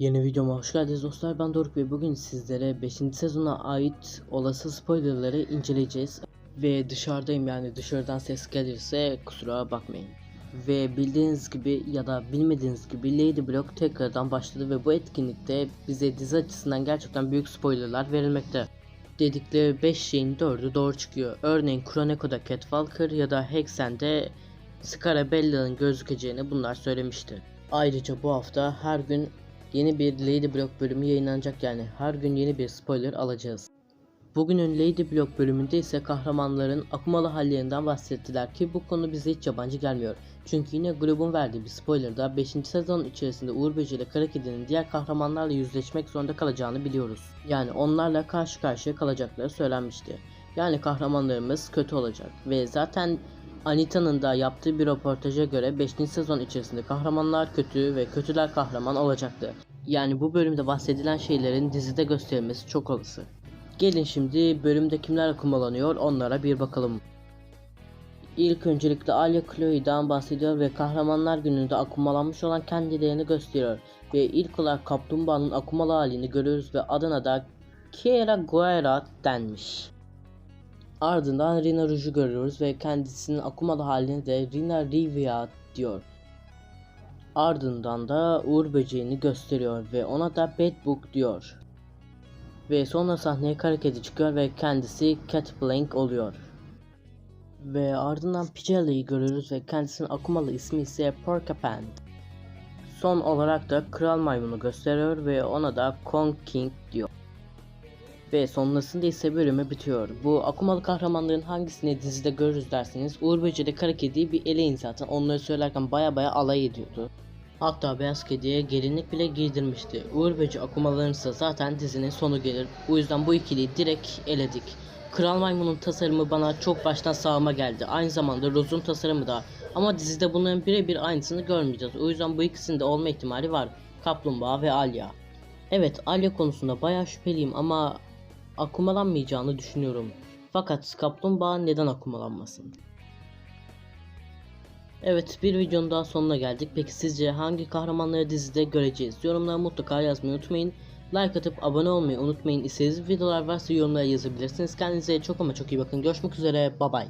Yeni videoma hoş geldiniz dostlar. Ben Doruk ve bugün sizlere 5. sezona ait olası spoilerları inceleyeceğiz. Ve dışarıdayım yani dışarıdan ses gelirse kusura bakmayın. Ve bildiğiniz gibi ya da bilmediğiniz gibi Lady Block tekrardan başladı ve bu etkinlikte bize dizi açısından gerçekten büyük spoilerlar verilmekte. Dedikleri 5 şeyin 4'ü doğru çıkıyor. Örneğin Chroneco'da Catwalker ya da Hexen'de Scarabella'nın gözükeceğini bunlar söylemişti. Ayrıca bu hafta her gün yeni bir Lady Block bölümü yayınlanacak yani her gün yeni bir spoiler alacağız. Bugünün Lady Block bölümünde ise kahramanların akumalı hallerinden bahsettiler ki bu konu bize hiç yabancı gelmiyor. Çünkü yine grubun verdiği bir spoilerda 5. sezon içerisinde Uğur Böceği ile Kara Kedi'nin diğer kahramanlarla yüzleşmek zorunda kalacağını biliyoruz. Yani onlarla karşı karşıya kalacakları söylenmişti. Yani kahramanlarımız kötü olacak ve zaten Anita'nın da yaptığı bir röportaja göre 5. sezon içerisinde kahramanlar kötü ve kötüler kahraman olacaktı. Yani bu bölümde bahsedilen şeylerin dizide gösterilmesi çok olası. Gelin şimdi bölümde kimler akumalanıyor onlara bir bakalım. İlk öncelikle Alia Chloe'den bahsediyor ve kahramanlar gününde akumalanmış olan kendilerini gösteriyor. Ve ilk olarak kaplumbağanın akumalı halini görüyoruz ve adına da Kiera Guerra denmiş. Ardından Rina Rouge'u görüyoruz ve kendisinin akumalı haline de Rina Rivia diyor. Ardından da Uğur böceğini gösteriyor ve ona da Bad Book diyor. Ve sonra sahneye kara kedi çıkıyor ve kendisi Cat Blank oluyor. Ve ardından Pichelli'yi görüyoruz ve kendisinin akumalı ismi ise Porcupine. Son olarak da Kral Maymun'u gösteriyor ve ona da Kong King diyor. Ve sonrasında ise bölümü bitiyor. Bu akumalı kahramanların hangisini dizide görürüz derseniz Uğur Böceği Kara Kedi'yi bir eleyin zaten onları söylerken baya baya alay ediyordu. Hatta Beyaz Kedi'ye gelinlik bile giydirmişti. Uğur Böceği akumalarınsa zaten dizinin sonu gelir. Bu yüzden bu ikiliyi direkt eledik. Kral Maymun'un tasarımı bana çok baştan sağıma geldi. Aynı zamanda Rose'un tasarımı da. Ama dizide bunların birebir aynısını görmeyeceğiz. O yüzden bu ikisinde olma ihtimali var. Kaplumbağa ve Alya. Evet Alya konusunda bayağı şüpheliyim ama akumalanmayacağını düşünüyorum. Fakat kaplumbağa neden akumalanmasın? Evet bir videonun daha sonuna geldik. Peki sizce hangi kahramanları dizide göreceğiz? Yorumlara mutlaka yazmayı unutmayın. Like atıp abone olmayı unutmayın. İstediğiniz videolar varsa yorumlara yazabilirsiniz. Kendinize çok ama çok iyi bakın. Görüşmek üzere. Bye bye.